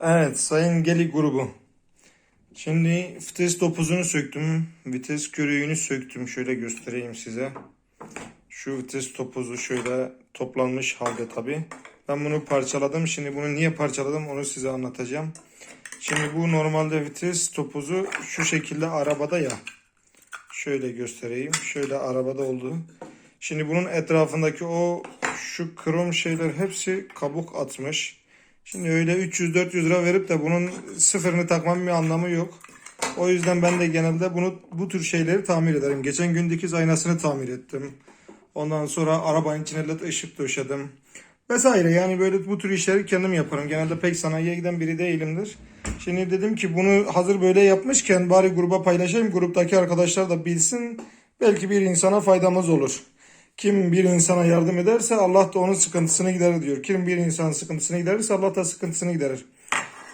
Evet Sayın Geli grubu. Şimdi vites topuzunu söktüm. Vites körüğünü söktüm. Şöyle göstereyim size. Şu vites topuzu şöyle toplanmış halde tabi. Ben bunu parçaladım. Şimdi bunu niye parçaladım onu size anlatacağım. Şimdi bu normalde vites topuzu şu şekilde arabada ya. Şöyle göstereyim. Şöyle arabada oldu. Şimdi bunun etrafındaki o şu krom şeyler hepsi kabuk atmış. Şimdi öyle 300-400 lira verip de bunun sıfırını takmam bir anlamı yok. O yüzden ben de genelde bunu bu tür şeyleri tamir ederim. Geçen gün dikiz aynasını tamir ettim. Ondan sonra arabanın içine led ışık döşedim. Vesaire yani böyle bu tür işleri kendim yaparım. Genelde pek sanayiye giden biri değilimdir. Şimdi dedim ki bunu hazır böyle yapmışken bari gruba paylaşayım. Gruptaki arkadaşlar da bilsin. Belki bir insana faydamız olur. Kim bir insana yardım ederse Allah da onun sıkıntısını giderir diyor. Kim bir insanın sıkıntısını giderirse Allah da sıkıntısını giderir.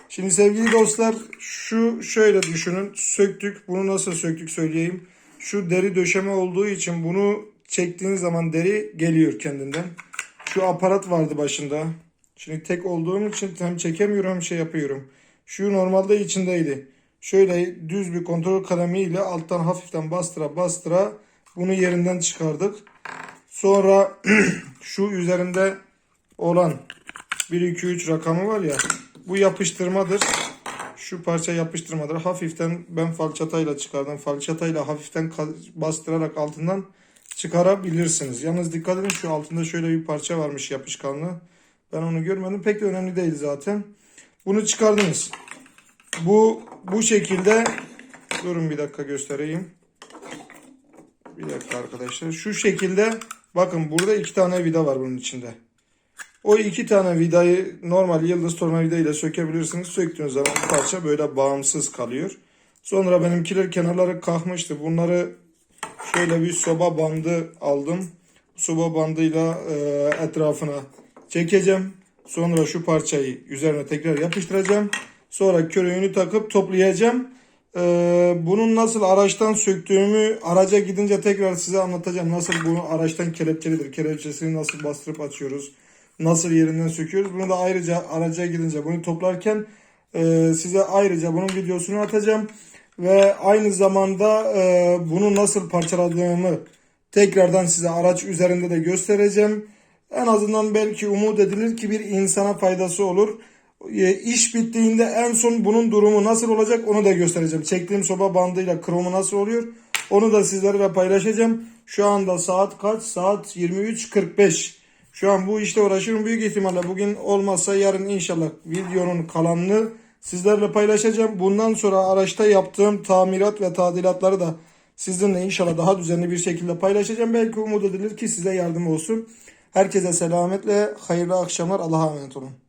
Şimdi sevgili dostlar şu şöyle düşünün. Söktük. Bunu nasıl söktük söyleyeyim. Şu deri döşeme olduğu için bunu çektiğiniz zaman deri geliyor kendinden. Şu aparat vardı başında. Şimdi tek olduğum için hem çekemiyorum hem şey yapıyorum. Şu normalde içindeydi. Şöyle düz bir kontrol kalemiyle alttan hafiften bastıra bastıra bunu yerinden çıkardık. Sonra şu üzerinde olan 1 2 3 rakamı var ya bu yapıştırmadır. Şu parça yapıştırmadır. Hafiften ben falçatayla çıkardım. Falçatayla hafiften bastırarak altından çıkarabilirsiniz. Yalnız dikkat edin şu altında şöyle bir parça varmış yapışkanlı. Ben onu görmedim. Pek de önemli değil zaten. Bunu çıkardınız. Bu bu şekilde durun bir dakika göstereyim. Bir dakika arkadaşlar. Şu şekilde bakın burada iki tane vida var bunun içinde. O iki tane vidayı normal yıldız tornavida ile sökebilirsiniz. Söktüğünüz zaman bu parça böyle bağımsız kalıyor. Sonra benimkiler kenarları kalkmıştı. Bunları şöyle bir soba bandı aldım. Soba bandıyla e, etrafına çekeceğim. Sonra şu parçayı üzerine tekrar yapıştıracağım. Sonra körüğünü takıp toplayacağım. Ee, bunun nasıl araçtan söktüğümü araca gidince tekrar size anlatacağım. Nasıl bunu araçtan kelepçelidir. Kelepçesini nasıl bastırıp açıyoruz. Nasıl yerinden söküyoruz. Bunu da ayrıca araca gidince bunu toplarken e, size ayrıca bunun videosunu atacağım. Ve aynı zamanda e, bunu nasıl parçaladığımı tekrardan size araç üzerinde de göstereceğim. En azından belki umut edilir ki bir insana faydası olur. İş bittiğinde en son bunun durumu nasıl olacak onu da göstereceğim. Çektiğim soba bandıyla kromu nasıl oluyor onu da sizlerle paylaşacağım. Şu anda saat kaç? Saat 23.45. Şu an bu işte uğraşıyorum. Büyük ihtimalle bugün olmazsa yarın inşallah videonun kalanını sizlerle paylaşacağım. Bundan sonra araçta yaptığım tamirat ve tadilatları da sizinle inşallah daha düzenli bir şekilde paylaşacağım. Belki umut edilir ki size yardım olsun. Herkese selametle, hayırlı akşamlar. Allah'a emanet olun.